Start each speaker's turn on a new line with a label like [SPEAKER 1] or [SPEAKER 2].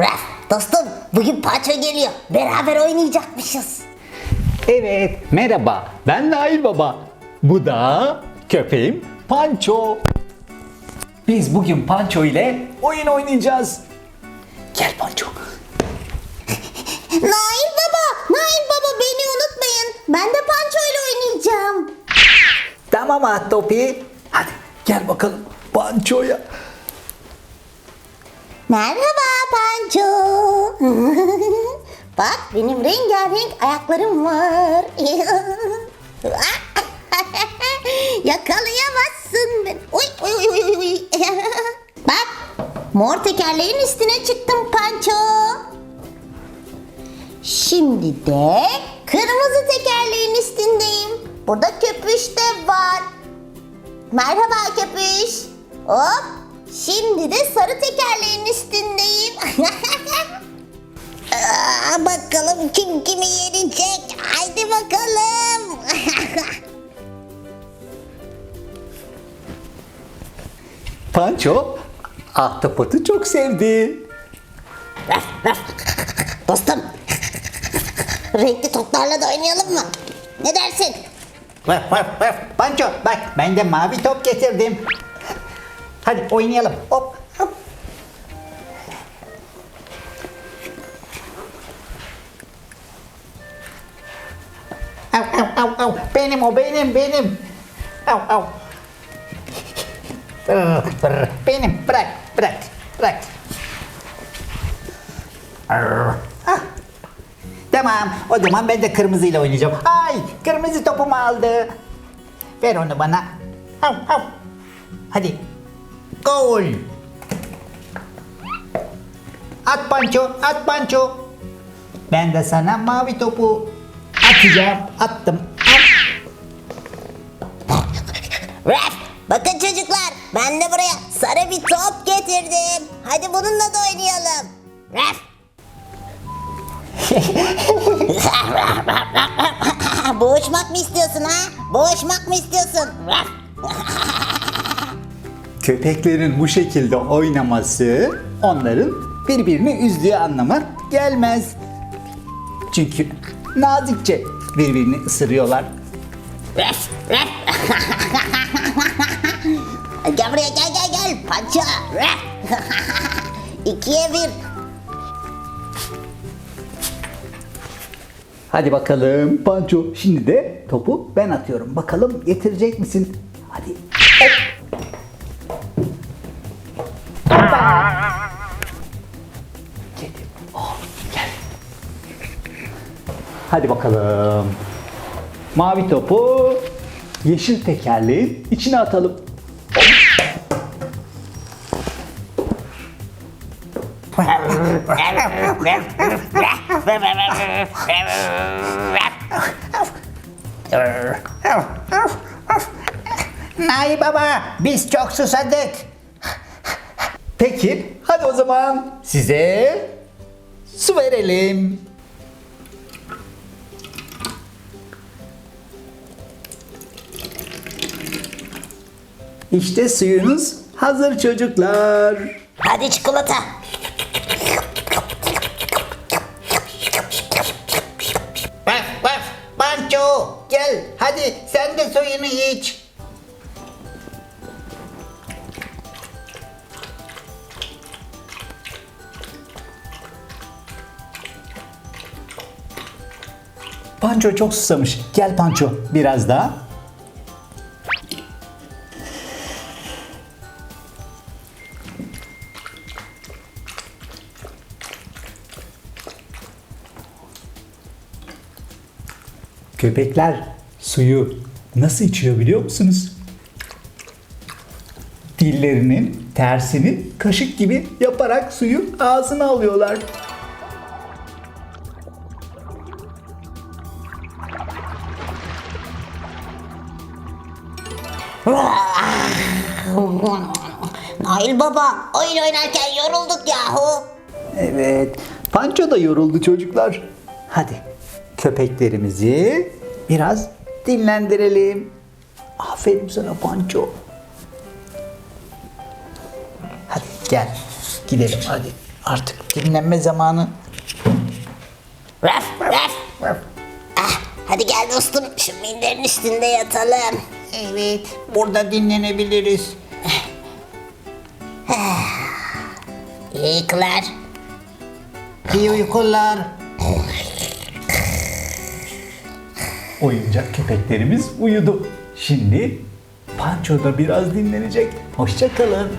[SPEAKER 1] Raf dostum bugün Panço geliyor. Beraber oynayacakmışız.
[SPEAKER 2] Evet, merhaba. Ben Nail Baba. Bu da köpeğim Panço. Biz bugün Panço ile oyun oynayacağız. Gel Panço.
[SPEAKER 1] Nail baba, Nail baba beni unutmayın. Ben de Panço ile oynayacağım.
[SPEAKER 2] Tamam Topi. Hadi gel bakalım Panço'ya.
[SPEAKER 1] Merhaba Panço. Bak benim rengarenk ayaklarım var. Yakalayamazsın beni. Oy oy oy oy oy. Bak mor tekerleğin üstüne çıktım Panço. Şimdi de kırmızı tekerleğin üstündeyim. Burada köpüş de var. Merhaba köpüş. Hop. Şimdi de sarı tekerleğin üstündeyim. Aa, bakalım kim kimi yenecek. Haydi bakalım.
[SPEAKER 2] Panço ahtapotu çok sevdi.
[SPEAKER 1] Dostum. Renkli toplarla da oynayalım mı? Ne dersin?
[SPEAKER 3] Panço bak ben de mavi top getirdim. Hadi oynayalım. Hop hop. Au au au au. Benim o benim benim. Brr, brr. Benim bırak bırak bırak. Ah. Tamam o zaman ben de kırmızıyla oynayacağım. Ay kırmızı topumu aldı. Ver onu bana. Au au. Hadi. Gol. At panço at panço. Ben de sana mavi topu atacağım. Attım. At.
[SPEAKER 1] Raf, bakın çocuklar. Ben de buraya sarı bir top getirdim. Hadi bununla da oynayalım. Raf. Boğuşmak mı istiyorsun ha? Boğuşmak mı istiyorsun? Raf.
[SPEAKER 2] Köpeklerin bu şekilde oynaması onların birbirini üzdüğü anlama gelmez. Çünkü nazikçe birbirini ısırıyorlar.
[SPEAKER 1] Gel buraya gel gel gel. Pança. Raf. İkiye bir.
[SPEAKER 2] Hadi bakalım Panço. Şimdi de topu ben atıyorum. Bakalım getirecek misin? Hadi. Hop. Kedi. Oh, gel. Hadi bakalım. Mavi topu yeşil tekerleğin içine atalım.
[SPEAKER 3] Nay baba biz çok susadık.
[SPEAKER 2] Peki, hadi o zaman size su verelim. İşte suyunuz hazır çocuklar.
[SPEAKER 1] Hadi çikolata.
[SPEAKER 2] Panço çok susamış. Gel Panço, biraz daha. Köpekler suyu nasıl içiyor biliyor musunuz? Dillerinin tersini kaşık gibi yaparak suyu ağzına alıyorlar.
[SPEAKER 1] Nail baba oyun oynarken yorulduk yahu.
[SPEAKER 2] Evet. Panço da yoruldu çocuklar. Hadi köpeklerimizi biraz dinlendirelim. Aferin sana Panço. Hadi gel gidelim hadi.
[SPEAKER 3] Artık dinlenme zamanı.
[SPEAKER 1] Raf raf. Ah, hadi gel dostum şu minderin üstünde yatalım.
[SPEAKER 3] Evet, burada dinlenebiliriz.
[SPEAKER 1] İyi uykular.
[SPEAKER 3] İyi uykular.
[SPEAKER 2] Oyuncak köpeklerimiz uyudu. Şimdi Panço da biraz dinlenecek. Hoşça kalın.